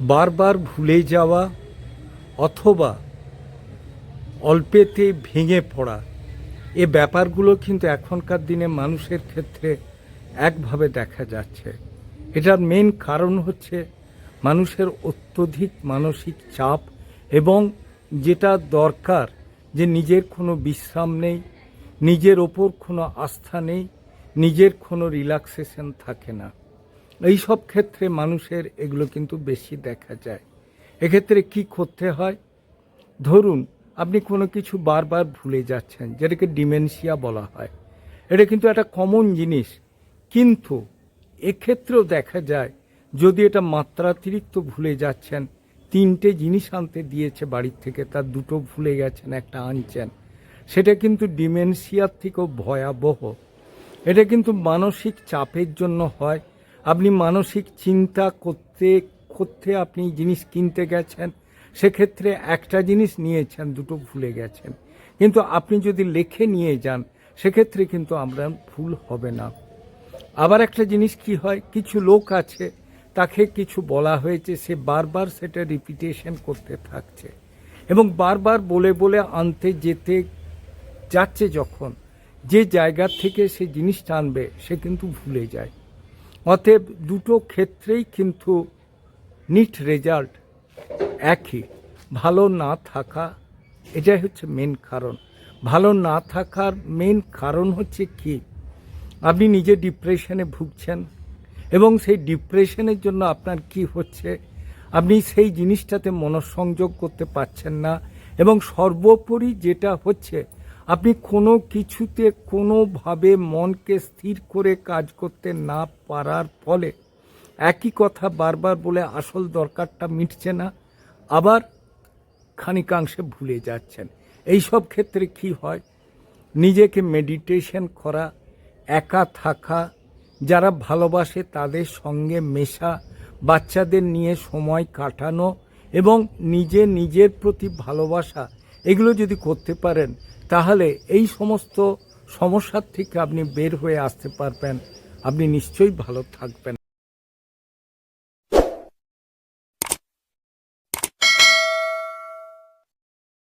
বারবার ভুলে যাওয়া অথবা অল্পেতে ভেঙে পড়া, এ ব্যাপারগুলো কিন্তু এখনকার দিনে মানুষের ক্ষেত্রে একভাবে দেখা যাচ্ছে। এটার মেন কারণ হচ্ছে মানুষের অত্যধিক মানসিক চাপ এবং যেটা দরকার যে নিজের কোনো বিশ্রাম নেই, নিজের ওপর কোনো আস্থা নেই, নিজের কোনো রিল্যাক্সেশন থাকে না। এই সব ক্ষেত্রে মানুষের এগুলো কিন্তু বেশি দেখা যায়। এক্ষেত্রে কি করতে হয়? ধরুন, আপনি কোনো কিছু বারবার ভুলে যাচ্ছেন, যেটাকে ডিমেনশিয়া বলা হয়। এটা কিন্তু একটা কমন জিনিস। কিন্তু এক্ষেত্রেও দেখা যায়, যদি এটা মাত্রাতিরিক্ত ভুলে যাচ্ছেন, তিনটে জিনিস আনতে দিয়েছে বাড়ির থেকে, তার দুটো ভুলে গেছেন, একটা আনছেন, সেটা কিন্তু ডিমেনশিয়ার থেকেও ভয়াবহ। এটা কিন্তু মানসিক চাপের জন্য হয় আপনি মানসিক চিন্তা করতে করতে আপনি জিনিস কিনতে গেছেন, সেক্ষেত্রে একটা জিনিস নিয়েছেন, দুটো ভুলে গেছেন। কিন্তু আপনি যদি লেখে নিয়ে যান, সেক্ষেত্রে কিন্তু আমরা ভুল হবে না। আবার একটা জিনিস কি হয়, কিছু লোক আছে, তাকে কিছু বলা হয়েছে, সে বারবার সেটা রিপিটেশন করতে থাকছে। এবং বারবার বলে বলে আনতে যেতে যাচ্ছে যখন, যে জায়গা থেকে সে জিনিসটা আনবে সে কিন্তু ভুলে যায়। অতএব দুটো ক্ষেত্রেই কিন্তু নিট রেজাল্ট একই। ভালো না থাকা, এটাই হচ্ছে মেন কারণ। ভালো না থাকার মেন কারণ হচ্ছে কি? আপনি নিজে ডিপ্রেশনে ভুগছেন এবং সেই ডিপ্রেশনের জন্য আপনার কি হচ্ছে? আপনি সেই জিনিসটাতে মনঃসংযোগ করতে পারছেন না এবং সর্বোপরি যেটা হচ্ছে আপনি কোনো কিছুতে কোনোভাবে মনকে স্থির করে কাজ করতে না পারার ফলে একই কথা বারবার বলে আসল দরকারটা মিটছে না, আবার খানিকাংশে ভুলে যাচ্ছেন। এই সব ক্ষেত্রে কি হয়? নিজেকে মেডিটেশন করা, একা থাকা, যারা ভালোবাসে তাদের সঙ্গে মেশা, বাচ্চাদের নিয়ে সময় কাটানো এবং নিজে নিজের প্রতি ভালোবাসা এগুলো যদি করতে পারেন, তাহলে এই সমস্ত সমস্যার থেকে আপনি বের হয়ে আসতে পারবেন। আপনি নিশ্চয়ই ভালো থাকবেন।